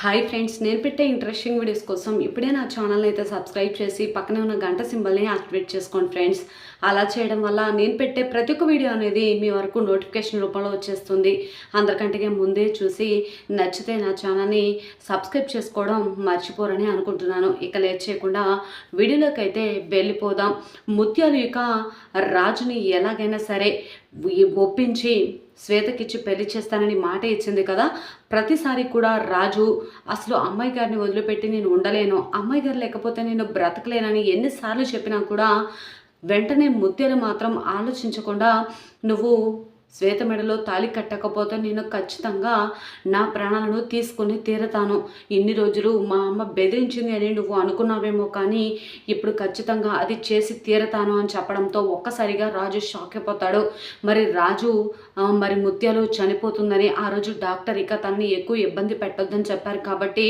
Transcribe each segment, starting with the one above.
Hi friends నేను పెట్టే interesting videos కోసం ఇప్పుడే నా ఛానల్ అయితే సబ్స్క్రైబ్ చేసి పక్కనే ఉన్న గంట సింబల్ని యాక్టివేట్ చేసుకోండి ఫ్రెండ్స్ అలా చేయడం వల్ల నేను పెట్టే ప్రతి ఒక్క వీడియో అనేది మీ వరకు నోటిఫికేషన్ రూపంలో వచ్చేస్తుంది. అందరికంటే ముందే చూసి నచ్చితే నా ఛానల్ని సబ్స్క్రైబ్ చేసుకోవడం మర్చిపోరని అనుకుంటున్నాను. ఇక లేట్ చేయకుండా వీడియోలోకి అయితే వెళ్ళిపోదాం. ముత్యాలు ఇక రాజుని ఎలాగైనా సరే ఒప్పించి శ్వేతకిచ్చి పెళ్ళి చేస్తానని మాట ఇచ్చింది కదా. ప్రతిసారి కూడా రాజు అసలు అమ్మాయి గారిని వదిలిపెట్టి నేను ఉండలేను. అమ్మాయి గారు లేకపోతే నేను బ్రతకలేనని ఎన్నిసార్లు చెప్పినా కూడా వెంటనే ముత్యాలు మాత్రం ఆలోచించకుండా నువ్వు శ్వేత మెడలో తాళి కట్టకపోతే నేను ఖచ్చితంగా నా ప్రాణాలను తీసుకొని తీరతాను. ఇన్ని రోజులు మా అమ్మ బెదిరించింది అని నువ్వు అనుకున్నావేమో కానీ ఇప్పుడు ఖచ్చితంగా అది చేసి తీరతాను అని చెప్పడంతో ఒక్కసారిగా రాజు షాక్ అయిపోతాడు. మరి రాజు మరి ముత్యాలు చనిపోతుందని ఆ రోజు డాక్టర్ ఇక తనని ఎక్కువ ఇబ్బంది పెట్టొద్దని చెప్పారు కాబట్టి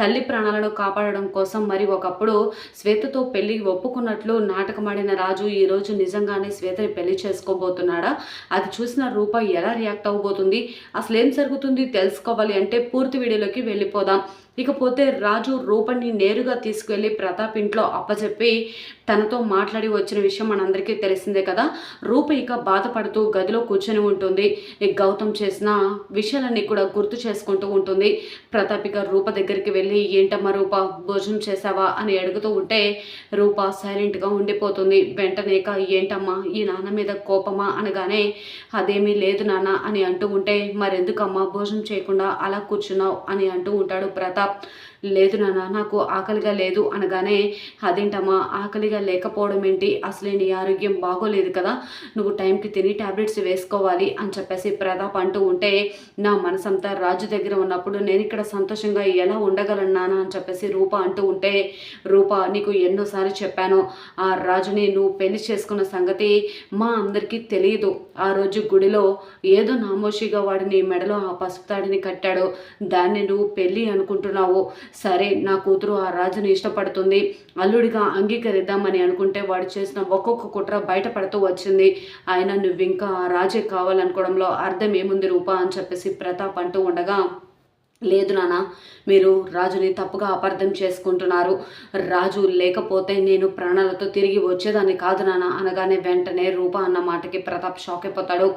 తల్లి ప్రాణాలను కాపాడడం కోసం మరి ఒకప్పుడు శ్వేతతో పెళ్ళి ఒప్పుకున్నట్లు నాటకమాడిన రాజు ఈ రోజు నిజంగానే శ్వేతని పెళ్ళి చేసుకోబోతున్నాడా? అది చూసిన రూప ఎలా రియాక్ట్ అవ్వబోతుంది? అసలు ఏం జరుగుతుంది? తెలుసుకోవాలి అంటే పూర్తి వీడియోలోకి వెళ్ళిపోదాం. ఇకపోతే రాజు రూపణ్ణి నేరుగా తీసుకువెళ్ళి ప్రతాప్ ఇంట్లో అప్పచెప్పి తనతో మాట్లాడి వచ్చిన విషయం మనందరికీ తెలిసిందే కదా. రూప ఇక బాధపడుతూ గదిలో కూర్చొని ఉంటుంది. గౌతమ్ చేసిన విషయాలన్నీ కూడా గుర్తు చేసుకుంటూ ఉంటుంది. ప్రతాప్ ఇక రూప దగ్గరికి వెళ్ళి ఏంటమ్మా రూప భోజనం చేసావా అని అడుగుతూ ఉంటే రూప సైలెంట్గా ఉండిపోతుంది. వెంటనే ఇక ఏంటమ్మా ఈ నాన్న మీద కోపమా? అనగానే అదేమీ లేదు నాన్న అని అంటూ ఉంటే మరెందుకమ్మా భోజనం చేయకుండా అలా కూర్చున్నావు? అని అంటూ ఉంటాడు ప్రతాప్. up. లేదు నాన్న నాకు ఆకలిగా లేదు అనగానే అదేంటమ్మా ఆకలిగా లేకపోవడం ఏంటి? అసలే నీ ఆరోగ్యం బాగోలేదు కదా నువ్వు టైంకి తిని టాబ్లెట్స్ వేసుకోవాలి అని చెప్పేసి ప్రతాప్ అంటూ ఉంటే నా మనసంతా రాజు దగ్గర ఉన్నప్పుడు నేను ఇక్కడ సంతోషంగా ఎలా ఉండగలను నాన్న? అని చెప్పేసి రూప అంటూ ఉంటే రూప నీకు ఎన్నోసార్లు చెప్పాను ఆ రాజుని నువ్వు పెళ్ళి చేసుకున్న సంగతి మా అందరికీ తెలియదు. ఆ రోజు గుడిలో ఏదో నామోషిగా వాడిని మెడలో ఆ పసుపు తాడిని కట్టాడు దాన్ని నువ్వు పెళ్ళి అనుకుంటున్నావు. సరే నా కూతురు ఆ రాజుని ఇష్టపడుతుంది. అల్లుడిగా అంగీకరిద్దామని అనుకుంటే వాడు చేసిన ఒక్కొక్క కుట్ర బయటపడుతూ వచ్చింది. ఆయన నువ్వు ఇంకా ఆ రాజే కావాలనుకోవడంలో అర్థం ఏముంది రూపా అని చెప్పేసి ప్రతాప్ అంటూ ఉండగా లేదు నాన్న మీరు రాజుని తప్పుగా అపార్థం చేసుకుంటున్నారు. రాజు లేకపోతే నేను ప్రాణాలతో తిరిగి వచ్చేదాన్ని కాదు నాన్న అనగానే వెంటనే రూప అన్న మాటకి ప్రతాప్ షాక్ అయిపోతాడు.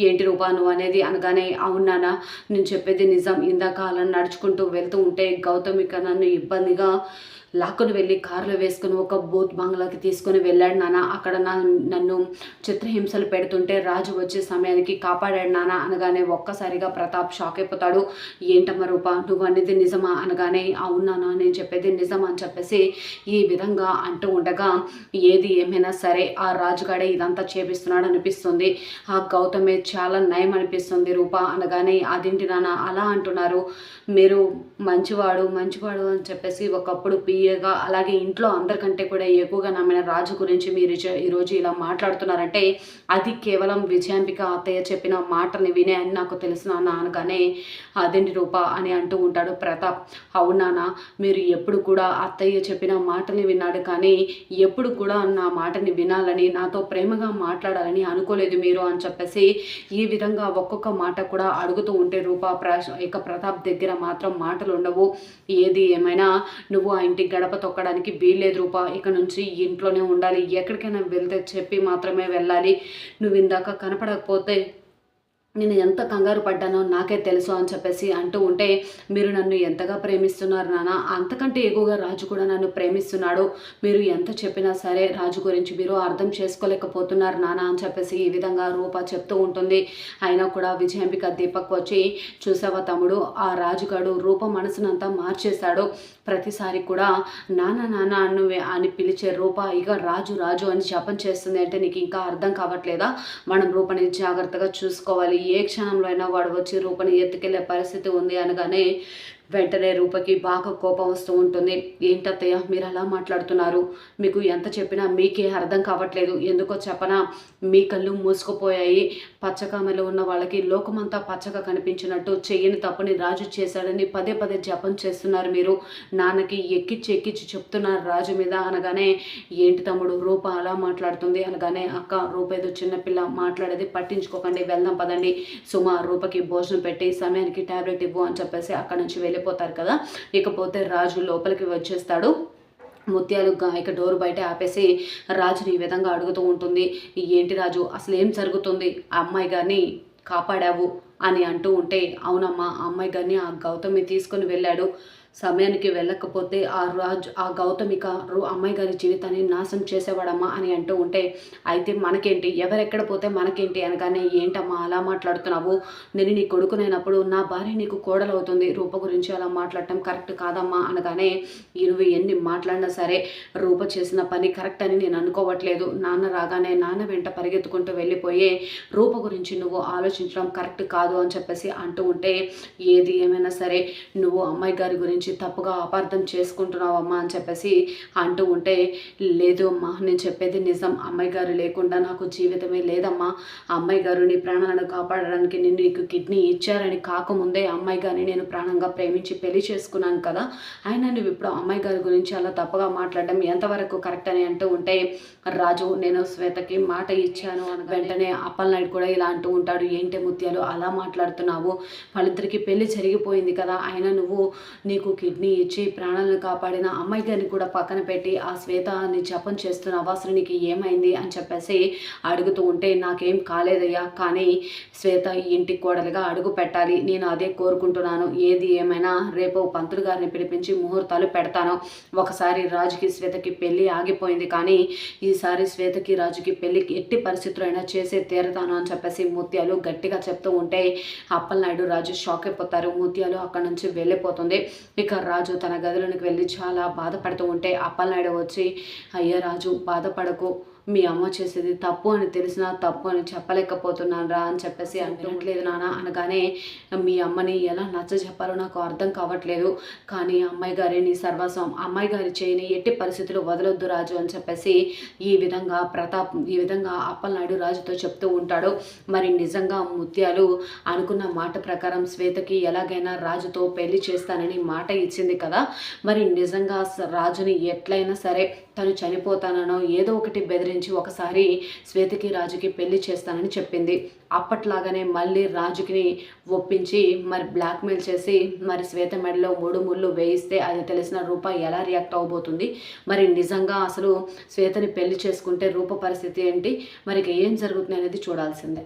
ఏంటి రూపా నువ్వు అనేది? అనగానే అవును నాన్న నేను చెప్పేది నిజం. ఇందాక అలా నడుచుకుంటూ వెళ్తూ ఉంటే గౌతమిక నన్ను ఇబ్బందిగా లాక్కుని వెళ్ళి కారులో వేసుకుని ఒక బూత్ బంగ్లాకి తీసుకుని వెళ్ళాడు నాన్న. అక్కడ నా నన్ను చిత్రహింసలు పెడుతుంటే రాజు వచ్చే సమయానికి కాపాడాడు నాన్న అనగానే ఒక్కసారిగా ప్రతాప్ షాక్ అయిపోతాడు. ఏంటమ్మ రూప నువ్వు అనేది నిజమా? అనగానే అవును నాన్న నేను చెప్పేది నిజమా? అని చెప్పేసి ఈ విధంగా అంటూ ఉండగా ఏది ఏమైనా సరే ఆ రాజుగాడే ఇదంతా చేపిస్తున్నాడు అనిపిస్తుంది. ఆ గౌతమే చాలా నయం అనిపిస్తుంది రూప అనగానే అదేంటి నాన్న అలా అంటున్నారు. మీరు మంచివాడు మంచివాడు అని చెప్పేసి ఒకప్పుడు పియ్యగా అలాగే ఇంట్లో అందరికంటే కూడా ఎక్కువగా నమ్మిన రాజు గురించి మీరు ఈరోజు ఇలా మాట్లాడుతున్నారంటే అది కేవలం విజయాంబిక అత్తయ్య చెప్పిన మాటని వినే అని నాకు తెలుసు నాన్న అనగానే అదేంటి రూప అని అంటూ ఉంటాడు ప్రతాప్. అవునానా మీరు ఎప్పుడు కూడా అత్తయ్య చెప్పిన మాటని విన్నాడు కానీ ఎప్పుడు కూడా నా మాటని వినాలని నాతో ప్రేమగా మాట్లాడాలని అనుకోలేదు మీరు అని చెప్పేసి ఈ విధంగా ఒక్కొక్క మాట కూడా అడుగుతూ ఉంటే రూప ప్ర ఇక ప్రతాప్ దగ్గర మాత్రం మాటలు ఉండవు ఏది ఏమైనా నువ్వు ఆ ఇంటికి గడప తొక్కడానికి వీల్లేదు రూప. ఇక నుంచి ఇంట్లోనే ఉండాలి. ఎక్కడికైనా వెళ్తే చెప్పి మాత్రమే వెళ్ళాలి. నువ్వు ఇందాక కనపడకపోతే నేను ఎంత కంగారు పడ్డానో నాకే తెలుసు అని చెప్పేసి అంటూ ఉంటే మీరు నన్ను ఎంతగా ప్రేమిస్తున్నారు నాన్న? అంతకంటే ఎక్కువగా రాజు కూడా నన్ను ప్రేమిస్తున్నాడు. మీరు ఎంత చెప్పినా సరే రాజు గురించి మీరు అర్థం చేసుకోలేకపోతున్నారు నాన్న అని చెప్పేసి ఈ విధంగా రూప చెప్తూ ఉంటుంది. అయినా కూడా విజయాంబిక దీపక్ వచ్చి చూసావా తమ్ముడు? ఆ రాజుగాడు రూప మనసునంతా మార్చేశాడు. ప్రతిసారి కూడా నాన్న నాన్న నువ్వే అని పిలిచే రూప ఇక రాజు రాజు అని జపం చేస్తుంది అంటే నీకు ఇంకా అర్థం కావట్లేదా? మనం రూపని జాగ్రత్తగా చూసుకోవాలి. ఏ క్షణంలో అయినా వాడు వచ్చి రూపని ఎత్తుకెళ్ళే పరిస్థితి ఉంది అనగానే వెంటనే రూపకి బాగా కోపం వస్తూ ఉంటుంది. ఏంటత్తయ్య మీరు అలా మాట్లాడుతున్నారు. మీకు ఎంత చెప్పినా మీకే అర్థం కావట్లేదు. ఎందుకో చెప్పనా? మీ కళ్ళు మూసుకుపోయాయి. పచ్చకామెలో ఉన్న వాళ్ళకి లోకమంతా పచ్చగా కనిపించినట్టు చెయ్యని తప్పుని రాజు చేశాడని పదే పదే జపం చేస్తున్నారు మీరు. నాన్నకి ఎక్కిచ్చి ఎక్కిచ్చి చెప్తున్నారు రాజు మీద అనగానే ఏంటి తమ్ముడు రూప అలా మాట్లాడుతుంది? అనగానే అక్క రూప ఏదో చిన్నపిల్ల మాట్లాడేది పట్టించుకోకండి వెళ్దాం పదండి. సుమ రూపకి భోజనం పెట్టి సమయానికి టాబ్లెట్ ఇవ్వు అని చెప్పేసి అక్కడి నుంచి వెళ్ళి వెళ్ళిపోతారు కదా. ఇకపోతే రాజు లోపలికి వచ్చేస్తాడు. ముత్యాలు ఇక డోర్ బయట ఆపేసి రాజుని ఈ విధంగా అడుగుతూ ఉంటుంది. ఏంటి రాజు అసలు ఏం జరుగుతుంది? ఆ అమ్మాయి గారిని కాపాడావు? అని అంటూ ఉంటే అవునమ్మా ఆ అమ్మాయి గారిని ఆ గౌతమి తీసుకొని వెళ్ళాడు. సమయానికి వెళ్ళకపోతే ఆ రాజు ఆ గౌతమిక రు- అమ్మాయి గారి జీవితాన్ని నాశనం చేసేవాడమ్మా అని అంటూ ఉంటే అయితే మనకేంటి? ఎవరెక్కడ పోతే మనకేంటి? అనగానే ఏంటమ్మా అలా మాట్లాడుతున్నావు? నేను నీ కొడుకునైనప్పుడు నా భార్య నీకు కోడలవుతుంది. రూప గురించి అలా మాట్లాడటం కరెక్ట్ కాదమ్మా అనగానే ఇరువు ఎన్ని మాట్లాడినా సరే రూప చేసిన పని కరెక్ట్ అని నేను అనుకోవట్లేదు నాన్న రాగానే నాన్న వెంట పరిగెత్తుకుంటూ వెళ్ళిపోయే రూప గురించి నువ్వు ఆలోచించడం కరెక్ట్ కాదు అని చెప్పేసి అంటూ ఉంటే ఏది ఏమైనా సరే నువ్వు అమ్మాయి గారి గురించి తప్పుగా అపార్థం చేసుకుంటున్నావమ్మా అని చెప్పేసి అంటూ ఉంటే లేదు అమ్మా నేను చెప్పేది నిజం. అమ్మాయి గారు లేకుండా నాకు జీవితమే లేదమ్మా. ఆ అమ్మాయి గారు నీ ప్రాణాలను కాపాడడానికి నేను నీకు కిడ్నీ ఇచ్చారని కాకముందే అమ్మాయి గారిని నేను ప్రాణంగా ప్రేమించి పెళ్ళి చేసుకున్నాను కదా. అయినా నువ్వు ఇప్పుడు అమ్మాయి గారి గురించి అలా తప్పుగా మాట్లాడడం ఎంతవరకు కరెక్ట్ అని అంటూ ఉంటే రాజు నేను శ్వేతకి మాట ఇచ్చాను అని వెంటనే అప్పల్ నాయుడు కూడా ఇలా అంటూ ఉంటాడు. ఏంటి ముత్యాలు అలా మాట్లాడుతున్నావు? వాళ్ళిద్దరికి పెళ్ళి జరిగిపోయింది కదా. అయినా నువ్వు నీకు కిడ్నీ ఇచ్చి ప్రాణాలను కాపాడిన అమ్మాయి గారిని కూడా పక్కన పెట్టి ఆ శ్వేతని జపం చేస్తున్న అవసరానికి ఏమైంది అని చెప్పేసి అడుగుతూ ఉంటే నాకేం కాలేదయ్యా కానీ శ్వేత ఈ ఇంటి కోడలుగా అడుగు పెట్టాలి. నేను అదే కోరుకుంటున్నాను. ఏది ఏమైనా రేపు పంతులు గారిని పిలిపించి ముహూర్తాలు పెడతాను. ఒకసారి రాజుకి శ్వేతకి పెళ్ళి ఆగిపోయింది. కానీ ఈసారి శ్వేతకి రాజుకి పెళ్ళికి ఎట్టి పరిస్థితులు అయినా చేసే తీరతాను అని చెప్పేసి ముత్యాలు గట్టిగా చెప్తూ ఉంటే అప్పలనాయుడు రాజు షాక్ అయిపోతారు. ముత్యాలు అక్కడి నుంచి వెళ్ళిపోతుంది. ఇక రాజు తన గదిలోనికి వెళ్ళి చాలా బాధపడుతూ ఉంటే అప్పలనాయుడు వచ్చి అయ్యా రాజు బాధపడకు. మీ అమ్మ చేసేది తప్పు అని తెలిసినా తప్పు అని చెప్పలేకపోతున్నాను రా అని చెప్పేసి అంటలేదు నాన్న అనగానే మీ అమ్మని ఎలా నచ్చ చెప్పాలో నాకు అర్థం కావట్లేదు. కానీ అమ్మాయి గారి నీ సర్వస్వం. అమ్మాయి గారి చేయని ఎట్టి పరిస్థితులు వదలొద్దు రాజు అని చెప్పేసి ఈ విధంగా ప్రతాప్ ఈ విధంగా అప్పలనాయుడు రాజుతో చెప్తూ ఉంటాడు. మరి నిజంగా ముత్యాలు అనుకున్న మాట ప్రకారం శ్వేతకి ఎలాగైనా రాజుతో పెళ్ళి చేస్తానని మాట ఇచ్చింది కదా. మరి నిజంగా రాజుని ఎట్లయినా సరే తను చనిపోతాననో ఏదో ఒకటి బెదిరించి ఒకసారి శ్వేతకి రాజుకి పెళ్ళి చేస్తానని చెప్పింది. అప్పట్లాగానే మళ్ళీ రాజుకిని ఒప్పించి మరి బ్లాక్మెయిల్ చేసి మరి శ్వేత మెడలో మూడు ముళ్ళు వేయిస్తే అది తెలిసిన రూప ఎలా రియాక్ట్ అవబోతుంది? మరి నిజంగా అసలు శ్వేతని పెళ్ళి చేసుకుంటే రూప పరిస్థితి ఏంటి? మరి ఇక ఏం జరుగుతుంది అనేది చూడాల్సిందే.